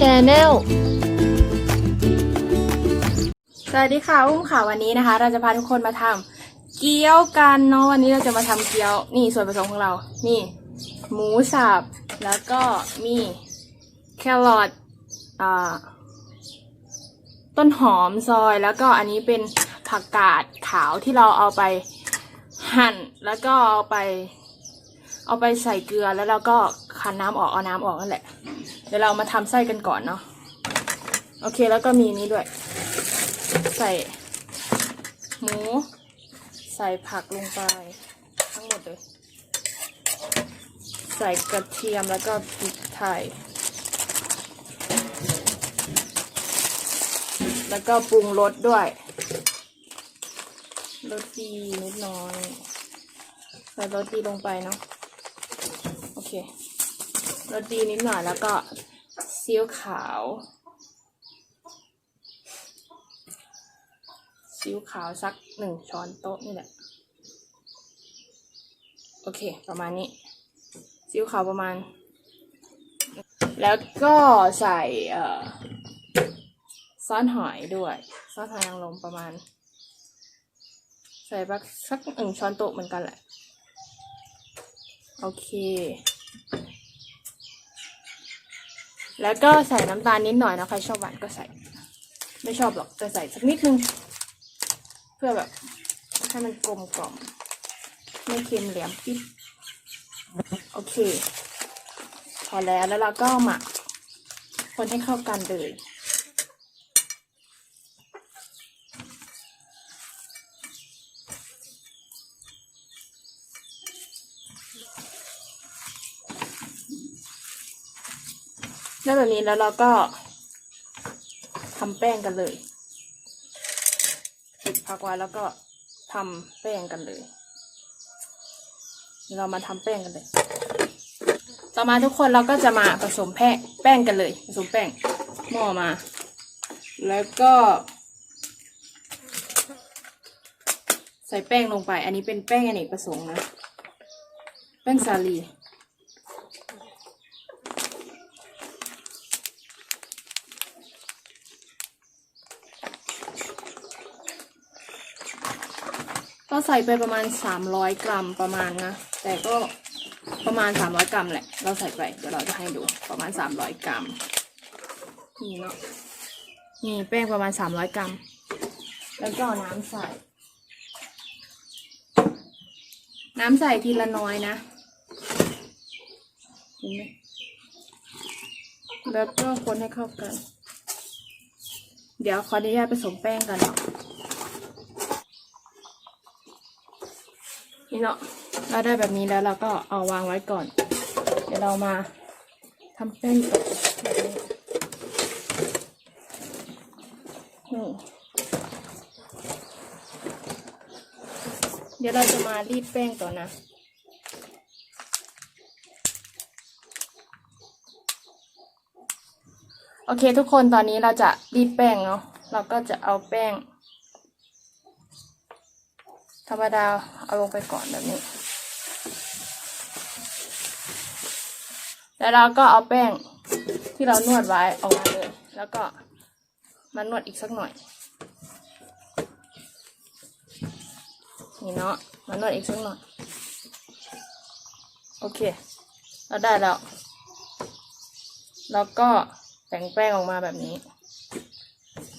Channel สวัสดีค่ะ อุ้มค่ะวันนี้นะคะ เราจะพาทุกคนมาทำเกี๊ยวกันเนาะวันนี้เราจะมาทำเกี๊ยว นี่ส่วนผสมของเรา นี่ หมูสับ แล้วก็มีแครอทอ่าต้นหอมซอย แล้วก็อันนี้เป็นผักกาดขาวที่เราเอาไปหั่น แล้วก็เอาไป เอาไปใส่เกลือแล้วเราก็คั้นน้ำออกเอาน้ำออกนั่นแหละ เดี๋ยวเรามาทำไส้กันก่อนเนาะโอเคแล้วก็มีนี้ด้วย ใส่หมู ใส่ผักลงไปทั้งหมดเลย ใส่กระเทียมแล้วก็พริกไทย แล้วก็ปรุงรสด้วยรสดีนิดน้อย ใส่รสดีลงไปเนาะ เครสดีนิดหน่อยแล้วก็ซีอิ๊วขาวซีอิ๊วขาวสักหนึ่งช้อนโต๊ะนี่แหละ โอเค ประมาณนี้ซีอิ๊วขาวประมาณ แล้วก็ใส่เอ่อซอสหอยด้วยซอสหอยนางรมประมาณ ใส่สักหนึ่งช้อนโต๊ะเหมือนกันแหละ โอเค แล้วก็ใส่น้ำตาลนิดหน่อยนะใครชอบหวานก็ใส่ ไม่ชอบหรอกจะใส่สักนิดนึง เพื่อแบบให้มันกลมกล่อมไม่เค็มแหลมปิ๊บโอเค พอแล้วแล้วเราก็หมักคนให้เข้ากันเลย แล้วแบบนี้แล้วเราก็ทำแป้งกันเลยปิดพักไว้แล้วก็ทำแป้งกันเลยเดี๋ยวเรามาทำแป้งกันเลย ต่อมาทุกคนเราก็จะมาผสมแป้งแป้งกันเลย ผสมแป้งหม้อมา แล้วก็ ใส่แป้งลงไป อันนี้เป็นแป้งอเนกประสงค์นะ แป้งสาลี ก็ใส่ไปประมาณสามร้อยกรัมประมาณนะ แต่ก็ประมาณสามร้อยกรัมแหละ เราใส่ไป เดี๋ยวเราจะให้ดูประมาณสามร้อยกรัม นี่เนาะ นี่แป้งประมาณสามร้อยกรัม แล้วก็น้ำใส่ น้ำใส่ทีละน้อยนะ เห็นไหมแล้วก็คนให้เข้ากัน เดี๋ยวขออนุญาตผสมแป้งกันเนาะ นี่เนาะเราได้แบบนี้แล้วเราก็เอาวางไว้ก่อน เดี๋ยวเรามาทำแป้งต่อแบบนี้นี่เดี๋ยวเราจะมารีดแป้งต่อนะโอเคทุกคนตอนนี้เราจะรีดแป้งเนาะเราก็จะเอาแป้ง ธรรมดาเอาลงไปก่อนแบบนี้ แล้วเราก็เอาแป้งที่เรานวดไว้ออกมาเลย แล้วก็มานวดอีกสักหน่อย นี่เนาะมานวดอีกสักหน่อย โอเค เราได้แล้ว แล้วก็แต่งแป้งออกมาแบบนี้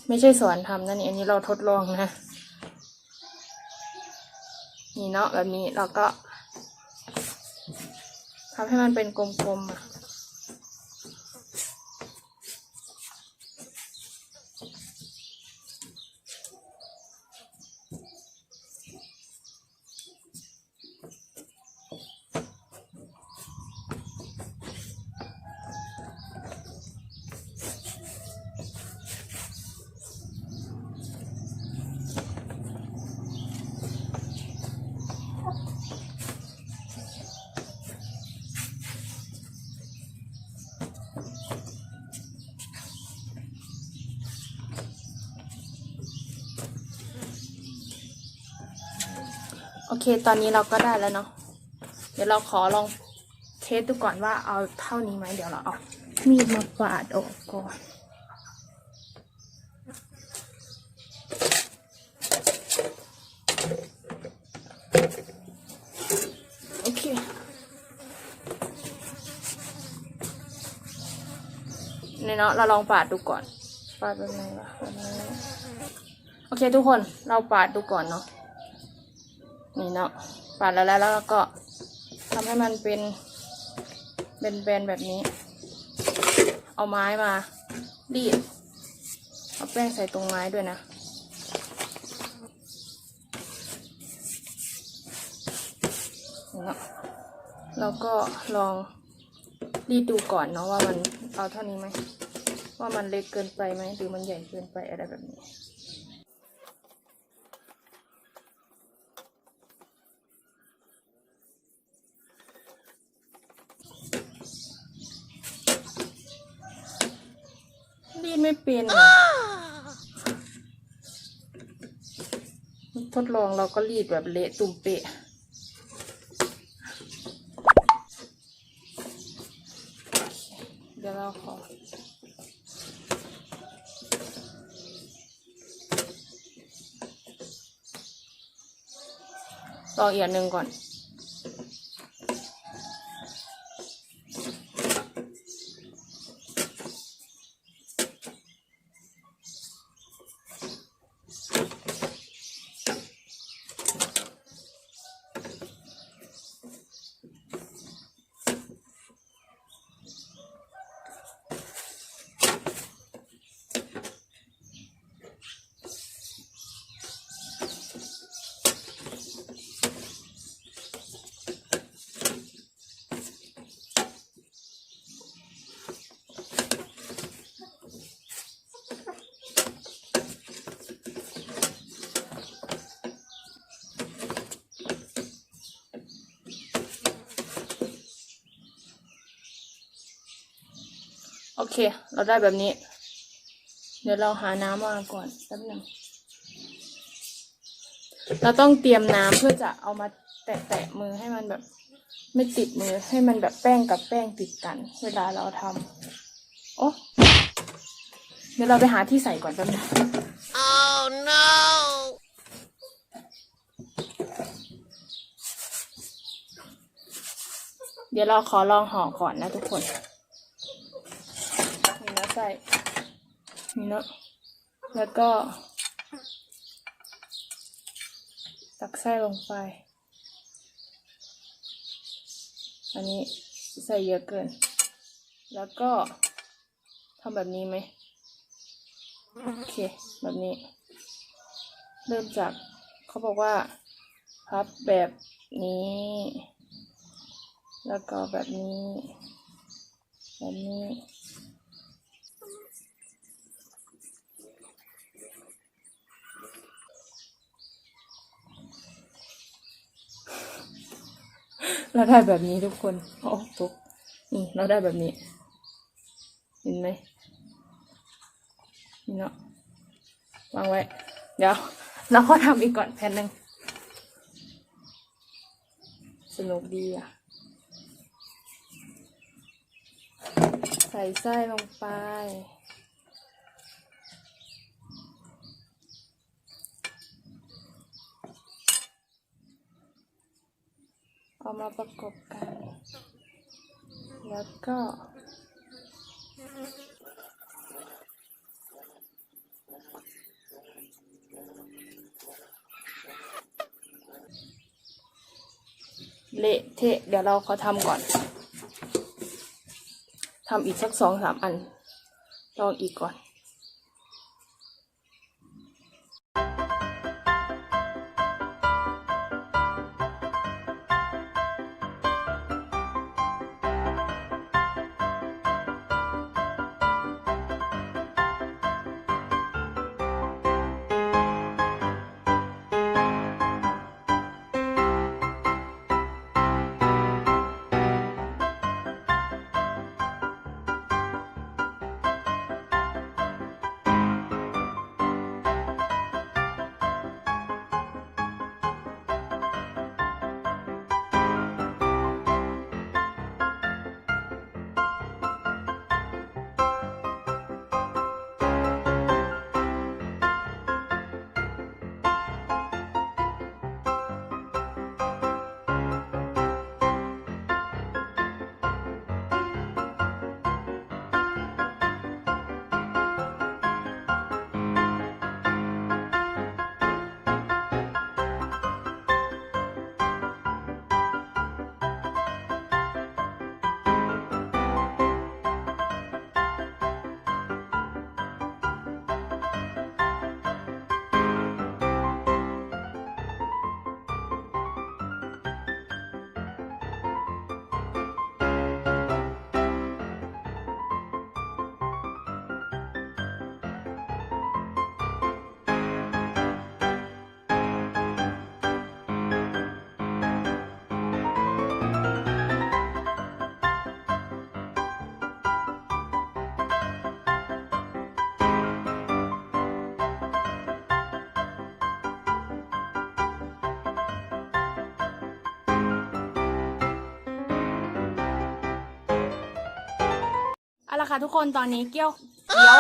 ไม่ใช่สอนทำนะนี่ อันนี้เราทดลองนะ นี่เนาะแบบนี้เราก็ทำให้มันเป็นกลมๆอะ เคตอนนี้เราก็ได้แล้วเนาะเดี๋ยวเราขอลองเทสดูก่อนว่าเอาเท่านี้ไหมเดี๋ยวเราเอามีดมาปาดออกก่อนโอเคเนี่ยเนาะเราลองปาดดูก่อนปาดแบบไหนวะโอเคทุกคนเราปาดดูก่อนเนาะ นี่เนาะปาดแล้วแล้วแล้วก็ทำให้มันเป็นเป็นแบนๆแบบนี้ เอาไม้มารีดเอาแป้งใส่ตรงไม้ด้วยนะนี่เนาะเราก็ลองรีดดูก่อนเนาะว่ามันเอาเท่านี้ไหม ว่ามันเล็กเกินไปไหมหรือมันใหญ่เกินไปอะไรแบบนี้ รีดไม่ เป็นอะทดลองเราก็รีดแบบเละตุ่มเปะเดี๋ยวเราขอลองอีกอันหนึ่งก่อน โอเค เราได้แบบนี้ เดี๋ยวเราหาน้ำมาก่อนแป๊บหนึงเราต้องเตรียมน้ำเพื่อจะเอามาแตะๆมือให้มันแบบ ไม่ติดมือให้มันแบบแป้งกับแป้งติดกัน เวลาเราทำโอ้เดี๋ยวเราไปหาที่ใส่ก่อนแป๊บนึง Oh no! เดี๋ยวเราขอลองห่อก่อนนะทุกคนนี่นะ ใส่นี่เนอะแล้วก็ ตักไส้ลงไป อันนี้ใส่เยอะเกิน แล้วก็ทำแบบนี้ไหมโอเค แบบนี้ เริ่มจากเขาบอกว่า พับแบบนี้ แล้วก็แบบนี้ แบบนี้ เราได้แบบนี้ทุกคนโอ้ทุกนี่เราได้แบบนี้ เห็นไหมนี่เนาะวางไว้ เดี๋ยว เราก็ทำอีกก่อนแผ่นหนึ่งสนุกดีอะ ใส่ไส้ลงไป เอามาประกบกัน แล้วก็เละเทะเดี๋ยวเราขอทำก่อนทำอีกสักสองสามอัน ลองอีกก่อน ละค่ะทุกคนตอนนี้เกี๊ยวเกี๊ยว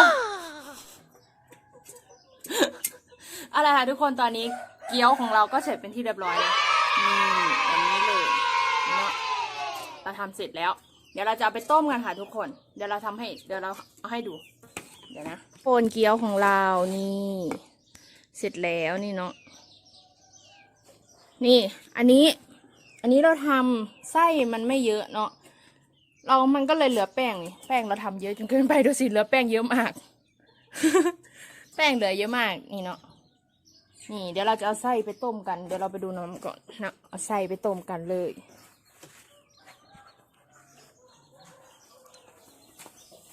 เอาละค่ะทุกคนตอนนี้เกี๊ยวของเราก็เสร็จเป็นที่เรียบร้อยแล้วนี่แบบนี้เลยเนาะเราทำเสร็จแล้ว เดี๋ยวเราจะเอาไปต้มกันค่ะทุกคน เดี๋ยวเราทำให้ เดี๋ยวเราเอาให้ดู เดี๋ยวนะโคนเกี๊ยวของเรานี่ เสร็จแล้วนี่เนาะนี่ อันนี้ อันนี้เราทำไส้มันไม่เยอะเนาะ เรามันก็เลยเหลือแป้งนี่แป้งเราทำเยอะจนเกินไปดูสิเหลือแป้งเยอะมาก แป้งเหลือเยอะมากนี่เนาะนี่ เดี๋ยวเราจะเอาไส้ไปต้มกัน เดี๋ยวเราไปดูน้ำก่อนนะเอาไส้ไปต้มกันเลย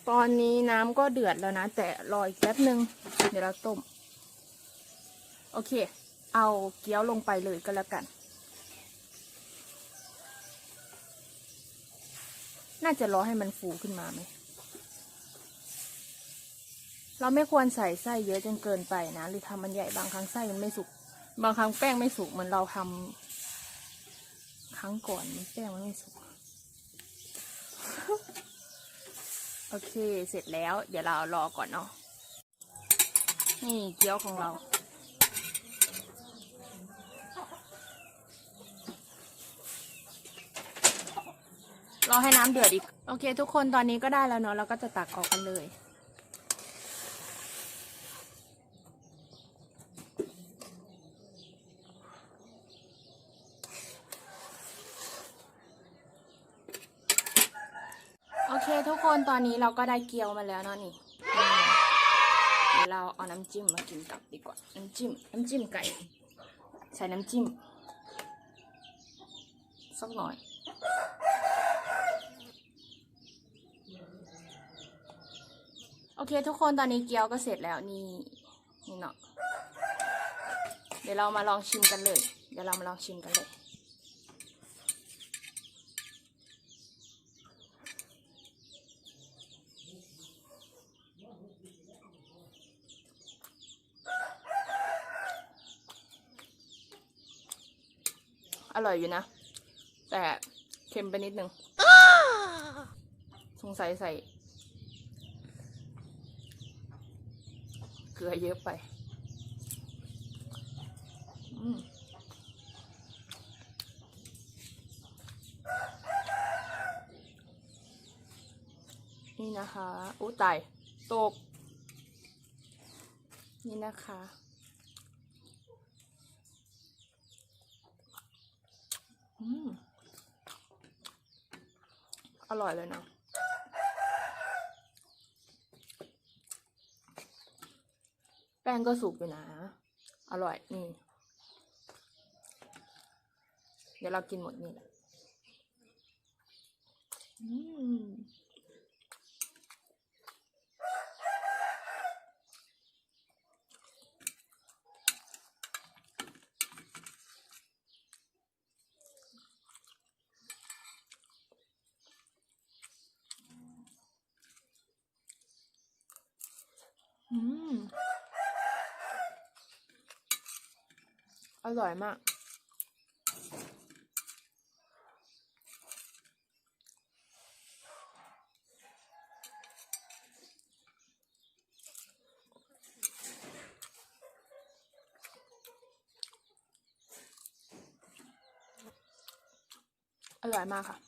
ตอนนี้น้ำก็เดือดแล้วนะ แต่รออีกแป๊บนึง เดี๋ยวเราต้ม โอเค เอาเกี๊ยวลงไปเลยก็แล้วกัน น่าจะรอให้มันฟูขึ้นมาไหม เราไม่ควรใส่ไส้เยอะจนเกินไปนะ หรือทำมันใหญ่บางครั้งไส้มันไม่สุก บางครั้งแป้งไม่สุกเหมือนเราทำครั้งก่อนแป้งมันไม่สุก โอเค เสร็จแล้ว เดี๋ยวเรารอก่อนเนาะ นี่เกี๊ยวของเรา รอให้น้ำเดือดอีก โอเค ทุกคนตอนนี้ก็ได้แล้วเนาะเราก็จะตักออกกันเลย โอเค ทุกคนตอนนี้เราก็ได้เกี๊ยวมาแล้วเนาะนี่เดี๋ยวเราเอาน้ำจิ้มมากินกับดีกว่า น้ำจิ้ม น้ำจิ้มไก่ ใส่น้ำจิ้มสักหน่อย โอเค ทุกคนตอนนี้เกี๊ยวก็เสร็จแล้วนี่นี่เนาะเดี๋ยวเรามาลองชิมกันเลย เดี๋ยวเรามาลองชิมกันเลย อร่อยอยู่นะ แต่เค็มไปนิดนึง สงสัยใส่ เกลือเยอะไปนี่นะคะอู้ตายตก นี่นะคะอืมอร่อยเลยนะ แป้งก็สุกอยู่นะ อร่อย นี่ เดี๋ยวเรากินหมดนี่อืม อร่อยมาก อร่อยมากค่ะ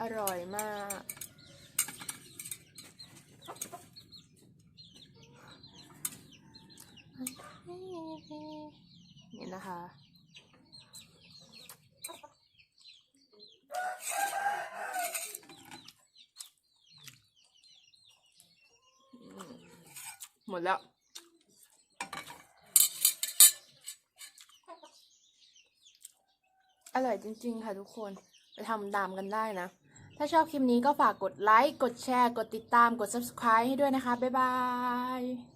อร่อยมาก นี่นะคะ หมดแล้ว อร่อยจริง ๆ ค่ะทุกคน ไปทำตามกันได้นะ ถ้าชอบคลิปนี้ก็ฝากกดไลค์ กดแชร์ กดติดตาม กด subscribe ให้ด้วยนะคะ บ๊ายบาย